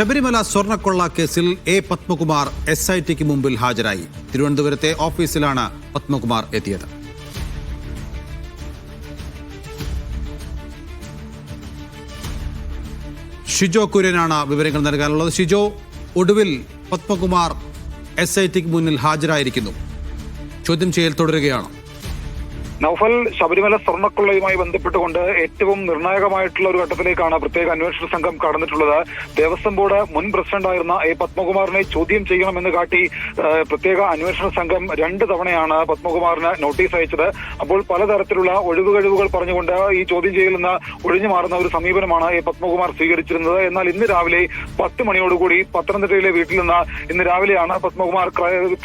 ശബരിമല സ്വർണക്കൊള്ള കേസിൽ A Padmakumar S I ടിക്ക് മുമ്പിൽ ഹാജരായി. തിരുവനന്തപുരത്തെ ഓഫീസിലാണ് പത്മകുമാർ എത്തിയത്. ഷിജോ കുര്യനാണ് വിവരങ്ങൾ നൽകാനുള്ളത്. ഷിജോ ഒടുവിൽ പത്മകുമാർ എസ് ഐ ടിക്ക് മുന്നിൽ ഹാജരായിരിക്കുന്നു. ചോദ്യം ചെയ്യൽ തുടരുകയാണ്. നൌഫൽ ശബരിമല സ്വർണക്കൊള്ളയുമായി ബന്ധപ്പെട്ടുകൊണ്ട് ഏറ്റവും നിർണായകമായിട്ടുള്ള ഒരു ഘട്ടത്തിലേക്കാണ് പ്രത്യേക അന്വേഷണ സംഘം കടന്നിട്ടുള്ളത്. ദേവസ്വം ബോർഡ് മുൻ പ്രസിഡന്റായിരുന്ന എ പത്മകുമാറിനെ ചോദ്യം ചെയ്യണമെന്ന് കാട്ടി പ്രത്യേക അന്വേഷണ സംഘം രണ്ട് തവണയാണ് പത്മകുമാറിന് നോട്ടീസ് അയച്ചത്. അപ്പോൾ പലതരത്തിലുള്ള ഒഴിവുകഴിവുകൾ പറഞ്ഞുകൊണ്ട് ഈ ചോദ്യം ചെയ്യൽ നിന്ന് ഒഴിഞ്ഞു മാറുന്ന ഒരു സമീപനമാണ് എ പത്മകുമാർ സ്വീകരിച്ചിരുന്നത്. എന്നാൽ ഇന്ന് രാവിലെ പത്ത് മണിയോടുകൂടി പത്തനംതിട്ടയിലെ വീട്ടിൽ നിന്ന് ഇന്ന് രാവിലെയാണ് പത്മകുമാർ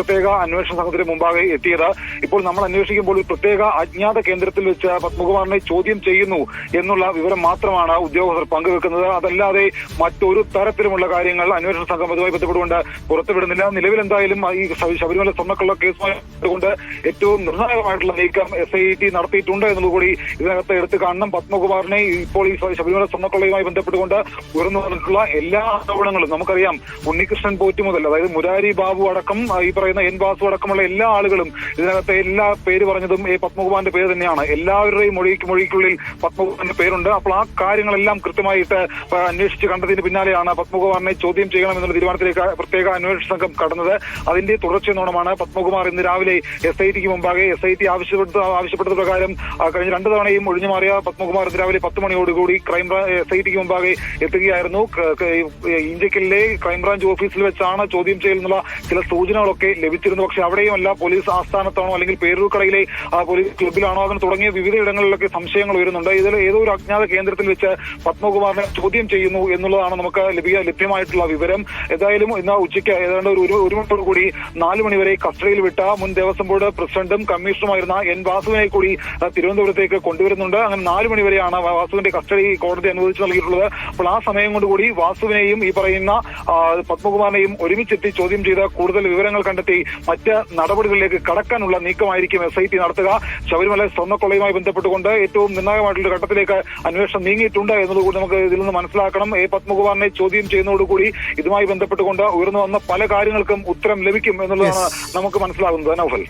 പ്രത്യേക അന്വേഷണ സംഘത്തിന് മുമ്പാകെ എത്തിയത്. ഇപ്പോൾ നമ്മൾ അന്വേഷിക്കുമ്പോൾ പ്രത്യേക അജ്ഞാത കേന്ദ്രത്തിൽ വെച്ച് പത്മകുമാറിനെ ചോദ്യം ചെയ്യുന്നു എന്നുള്ള വിവരം മാത്രമാണ് ഉദ്യോഗസ്ഥർ പങ്കുവെക്കുന്നത്. അതല്ലാതെ മറ്റൊരു തരത്തിലുമുള്ള കാര്യങ്ങൾ അന്വേഷണ സംഘം അതുമായി ബന്ധപ്പെട്ടുകൊണ്ട് പുറത്തുവിടുന്നില്ല. നിലവിൽ എന്തായാലും ഈ ശബ- ശബരിമല സ്വർണക്കുള്ള കേസുമായി ബന്ധപ്പെട്ടുകൊണ്ട് ഏറ്റവും നിർണായകമായിട്ടുള്ള നീക്കം എസ് ഐ ടി നടത്തിയിട്ടുണ്ട് എന്നുള്ളത് കൂടി ഇതിനകത്ത് എടുത്തു കാണണം. പത്മകുമാറിനെ ഇപ്പോൾ ഈ ശബരിമല സ്വർണക്കൊള്ളയുമായി ബന്ധപ്പെട്ടുകൊണ്ട് ഉയർന്നു വന്നിട്ടുള്ള എല്ലാ ആരോപണങ്ങളും നമുക്കറിയാം. ഉണ്ണികൃഷ്ണൻ പോറ്റി മുതൽ അതായത് മുരാരി ബാബു അടക്കം ഈ പറയുന്ന എൻ വാസു അടക്കമുള്ള എല്ലാ ആളുകളും ഇതിനകത്ത് എല്ലാ പേര് പറഞ്ഞതും ഈ പത്മകുമാറിന്റെ പേര് തന്നെയാണ്. എല്ലാവരുടെയും മൊഴിക്ക് മൊഴിക്കുള്ളിൽ പത്മകുമാറിന്റെ പേരുണ്ട്. അപ്പോൾ ആ കാര്യങ്ങളെല്ലാം കൃത്യമായിട്ട് അന്വേഷിച്ച് കണ്ടതിന് പിന്നാലെയാണ് പത്മകുമാറിനെ ചോദ്യം ചെയ്യണം എന്നുള്ള തീരുമാനത്തിലേക്ക് പ്രത്യേക അന്വേഷണ സംഘം കടന്നത്. അതിന്റെ തുടർച്ചയെന്നോണമാണ് പത്മകുമാർ ഇന്ന് രാവിലെ എസ് ഐ ടിക്ക് മുമ്പാകെ എസ് ഐ ടി ആവശ്യപ്പെട്ട ആവശ്യപ്പെട്ടത് പ്രകാരം കഴിഞ്ഞ രണ്ടു തവണയും ഒഴിഞ്ഞു മാറിയ പത്മകുമാർ ഇന്ന് രാവിലെ പത്ത് മണിയോടുകൂടി ക്രൈംബ്രാഞ്ച് എസ് ഐ ടിക്ക് മുമ്പാകെ എത്തുകയായിരുന്നു. ക- ക്രൈംബ്രാഞ്ച് ഓഫീസിൽ വെച്ചാണ് ചോദ്യം ചെയ്യുന്നുള്ള ചില സൂചനകളൊക്കെ ലഭിച്ചിരുന്നു പക്ഷെ അവിടെയുമല്ല പോലീസ് ആസ്ഥാനത്താണോ അല്ലെങ്കിൽ പേരൂർക്കടയിലെ പോലീസ് ക്ലബിലാണോ അതിന് തുടങ്ങിയ വിവിധ ഇടങ്ങളിലൊക്കെ സംശയങ്ങൾ വരുന്നുണ്ട്. ഇതിൽ ഏതോ ഒരു അജ്ഞാത കേന്ദ്രത്തിൽ വെച്ച് പത്മകുമാറിനെ ചോദ്യം ചെയ്യുന്നു എന്നുള്ളതാണ് നമുക്ക് ലഭിക ലഭ്യമായിട്ടുള്ള വിവരം. ഏതായാലും ഇന്ന് ഉച്ചയ്ക്ക് ഏതാണ്ട് ഒരു ഒരു- മണിയോട് കൂടി നാല് മണിവരെ കസ്റ്റഡിയിൽ വിട്ട മുൻ ദേവസ്വം ബോർഡ് പ്രസിഡന്റും കമ്മീഷണറുമായിരുന്ന എൻ വാസുവിനെ കൂടി തിരുവനന്തപുരത്തേക്ക് കൊണ്ടുവരുന്നുണ്ട്. അങ്ങനെ നാല് മണിവരെയാണ് വാസുവിന്റെ കസ്റ്റഡി കോടതി അനുവദിച്ചു നൽകിയിട്ടുള്ളത്. അപ്പോൾ ആ സമയം കൊണ്ട് കൂടി വാസുവിനെയും ഈ പറയുന്ന പത്മകുമാറിനെയും ഒരുമിച്ചെത്തി ചോദ്യം ചെയ്ത് കൂടുതൽ വിവരങ്ങൾ കണ്ടെത്തി മറ്റ് നടപടികളിലേക്ക് കടക്കാനുള്ള നീക്കമായിരിക്കും എസ് നടത്തുക. ശബരിമല സ്വർണക്കൊള്ളയുമായി ബന്ധപ്പെട്ടുകൊണ്ട് ഏറ്റവും നിർണായകമായിട്ടുള്ള ഘട്ടത്തിലേക്ക് അന്വേഷണം നീങ്ങിയിട്ടുണ്ട് എന്നതുകൂടി നമുക്ക് ഇതിൽ നിന്ന് മനസ്സിലാക്കണം. എ പത്മകുമാറിനെ ചോദ്യം ചെയ്യുന്നതോടുകൂടി ഇതുമായി ബന്ധപ്പെട്ടുകൊണ്ട് ഉയർന്നു വന്ന പല കാര്യങ്ങൾക്കും ഉത്തരം ലഭിക്കും എന്നുള്ളതാണ് നമുക്ക് മനസ്സിലാകുന്നത്. നൗഫൽ.